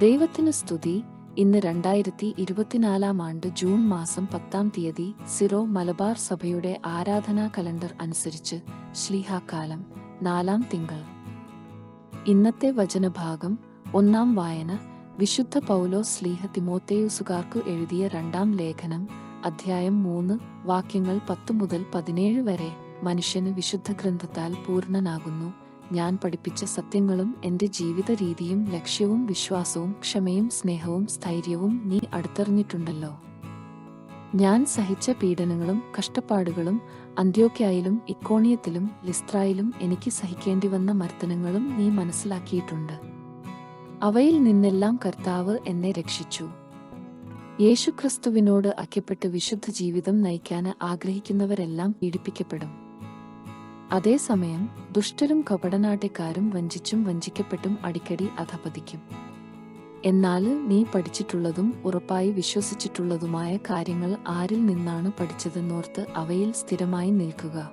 ദൈവത്തിന് സ്തുതി. ഇന്ന് രണ്ടായിരത്തി ഇരുപത്തിനാലാം ആണ്ട് ജൂൺ മാസം പത്താം തീയതി സിറോ മലബാർ സഭയുടെ ആരാധനാ കലണ്ടർ അനുസരിച്ച് ശ്ലീഹാക്കാലം നാലാം തിങ്കൾ. ഇന്നത്തെ വചനഭാഗം ഒന്നാം വായന വിശുദ്ധ പൗലോ സ്ലീഹ തിമോത്തേയുസുകാർക്കു എഴുതിയ രണ്ടാം ലേഖനം അധ്യായം മൂന്ന് വാക്യങ്ങൾ പത്തു മുതൽ പതിനേഴ് വരെ മനുഷ്യന് വിശുദ്ധ ഗ്രന്ഥത്താൽ പൂർണനാകുന്നു. ഞാൻ പഠിപ്പിച്ച സത്യങ്ങളും എന്റെ ജീവിത രീതിയും ലക്ഷ്യവും വിശ്വാസവും ക്ഷമയും സ്നേഹവും സ്ഥൈര്യവും നീ അടുത്തറിഞ്ഞിട്ടുണ്ടല്ലോ. ഞാൻ സഹിച്ച പീഡനങ്ങളും കഷ്ടപ്പാടുകളും അന്ത്യോക്യായിലും ഇക്കോണിയത്തിലും ലിസ്ത്രായിലും എനിക്ക് സഹിക്കേണ്ടി വന്ന മർദ്ദനങ്ങളും നീ മനസ്സിലാക്കിയിട്ടുണ്ട്. അവയിൽ നിന്നെല്ലാം കർത്താവ് എന്നെ രക്ഷിച്ചു. യേശുക്രിസ്തുവിനോട് അക്കപ്പെട്ട് വിശുദ്ധ ജീവിതം നയിക്കാൻ ആഗ്രഹിക്കുന്നവരെല്ലാം പീഡിപ്പിക്കപ്പെടും. അതേസമയം ദുഷ്ടരും കപടനാട്യക്കാരും വഞ്ചിച്ചും വഞ്ചിക്കപ്പെട്ടും അടിക്കടി അധപതിക്കും. എന്നാൽ നീ പഠിച്ചിട്ടുള്ളതും ഉറപ്പായി വിശ്വസിച്ചിട്ടുള്ളതുമായ കാര്യങ്ങൾ ആരിൽ നിന്നാണ് പഠിച്ചതെന്നോർത്ത് അവയിൽ സ്ഥിരമായി നിൽക്കുക.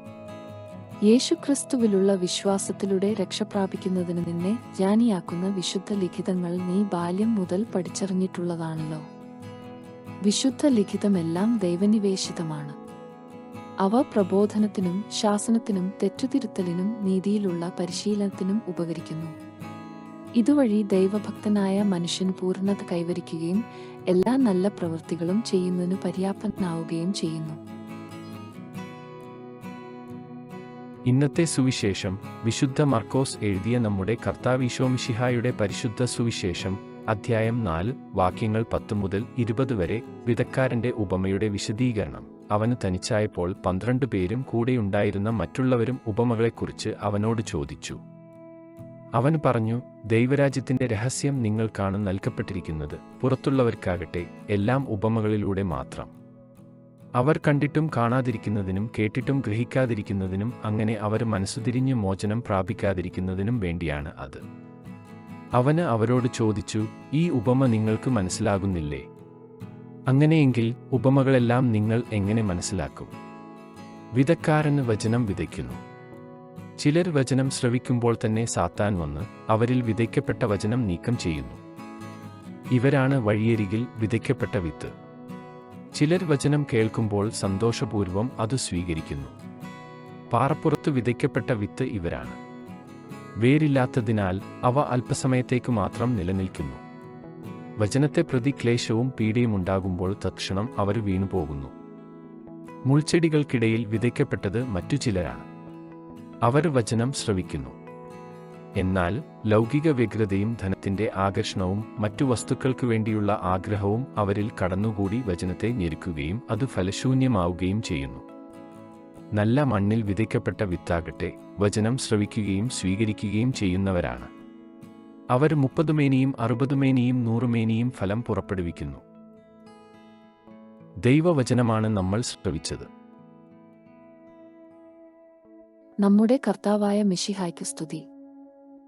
യേശുക്രിസ്തുവിലുള്ള വിശ്വാസത്തിലൂടെ രക്ഷപ്രാപിക്കുന്നതിന് നിന്നെ ജ്ഞാനിയാക്കുന്ന വിശുദ്ധ ലിഖിതങ്ങൾ നീ ബാല്യം മുതൽ പഠിച്ചറിഞ്ഞിട്ടുള്ളതാണല്ലോ. വിശുദ്ധ ലിഖിതമെല്ലാം ദൈവനിവേശിതമാണ്. അവ പ്രബോധനത്തിനും ശാസനത്തിനും തെറ്റുതിരുത്തലിനും നീതിയിലുള്ള പരിശീലനത്തിനും ഉപകരിക്കുന്നു. ഇതുവഴി ദൈവഭക്തനായ മനുഷ്യൻ പൂർണത കൈവരിക്കുകയും എല്ലാ നല്ല പ്രവൃത്തികളും ചെയ്യുന്നതിന് പര്യാപ്തനാവുകയും ചെയ്യുന്നു. ഇന്നത്തെ സുവിശേഷം വിശുദ്ധ മർക്കോസ് എഴുതിയ നമ്മുടെ കർത്താവിശോമിഷിഹായുടെ പരിശുദ്ധ സുവിശേഷം അധ്യായം നാല് വാക്യങ്ങൾ പത്ത് മുതൽ ഇരുപത് വരെ വിധക്കാരന്റെ ഉപമയുടെ വിശദീകരണം. അവന് തനിച്ചായപ്പോൾ പന്ത്രണ്ട് പേരും കൂടെയുണ്ടായിരുന്ന മറ്റുള്ളവരും ഉപമകളെക്കുറിച്ച് അവനോട് ചോദിച്ചു. അവൻ പറഞ്ഞു ദൈവരാജ്യത്തിന്റെ രഹസ്യം നിങ്ങൾക്കാണ് നൽകപ്പെട്ടിരിക്കുന്നത്. പുറത്തുള്ളവർക്കാകട്ടെ എല്ലാം ഉപമകളിലൂടെ മാത്രം. അവർ കണ്ടിട്ടും കാണാതിരിക്കുന്നതിനും കേട്ടിട്ടും ഗ്രഹിക്കാതിരിക്കുന്നതിനും അങ്ങനെ അവർ മനസ്സുതിരിഞ്ഞ് മോചനം പ്രാപിക്കാതിരിക്കുന്നതിനും വേണ്ടിയാണ് അത്. അവന് അവരോട് ചോദിച്ചു ഈ ഉപമ നിങ്ങൾക്ക് മനസ്സിലാകുന്നില്ലേ? അങ്ങനെയെങ്കിൽ ഉപമകളെല്ലാം നിങ്ങൾ എങ്ങനെ മനസ്സിലാക്കും? വിതക്കാരന് വചനം വിതയ്ക്കുന്നു. ചിലർ വചനം ശ്രവിക്കുമ്പോൾ തന്നെ സാത്താൻ വന്ന് അവരിൽ വിതയ്ക്കപ്പെട്ട വചനം നീക്കം ചെയ്യുന്നു. ഇവരാണ് വഴിയരികിൽ വിതയ്ക്കപ്പെട്ട വിത്ത്. ചിലർ വചനം കേൾക്കുമ്പോൾ സന്തോഷപൂർവം അത് സ്വീകരിക്കുന്നു. പാറപ്പുറത്ത് വിതയ്ക്കപ്പെട്ട വിത്ത് ഇവരാണ്. വേരില്ലാത്തതിനാൽ അവ അല്പസമയത്തേക്ക് മാത്രം നിലനിൽക്കുന്നു. വചനത്തെ പ്രതി ക്ലേശവും പീഡയും ഉണ്ടാകുമ്പോൾ തക്ഷണം അവർ വീണുപോകുന്നു. മുൾച്ചെടികൾക്കിടയിൽ വിതയ്ക്കപ്പെട്ടത് മറ്റു ചിലരാണ്. അവർ വചനം ശ്രവിക്കുന്നു. എന്നാൽ ലൗകിക വ്യഗ്രതയും ധനത്തിന്റെ ആകർഷണവും മറ്റു വസ്തുക്കൾക്ക് വേണ്ടിയുള്ള ആഗ്രഹവും അവരിൽ കടന്നുകൂടി വചനത്തെ ഞെരുക്കുകയും അത് ഫലശൂന്യമാവുകയും ചെയ്യുന്നു. നല്ല മണ്ണിൽ വിതയ്ക്കപ്പെട്ട വിത്താകട്ടെ വചനം ശ്രവിക്കുകയും സ്വീകരിക്കുകയും ചെയ്യുന്നവരാണ്. അവർ മുപ്പതുമേനിയും അറുപതുമേനിയും നൂറുമേനിയും ഫലം പുറപ്പെടുവിക്കുന്നു. ദൈവവചനമാണ് നമ്മൾ ശ്രവിച്ചത് നമ്മുടെ കർത്താവായ മിഷിഹായ്ക്ക് സ്തുതി.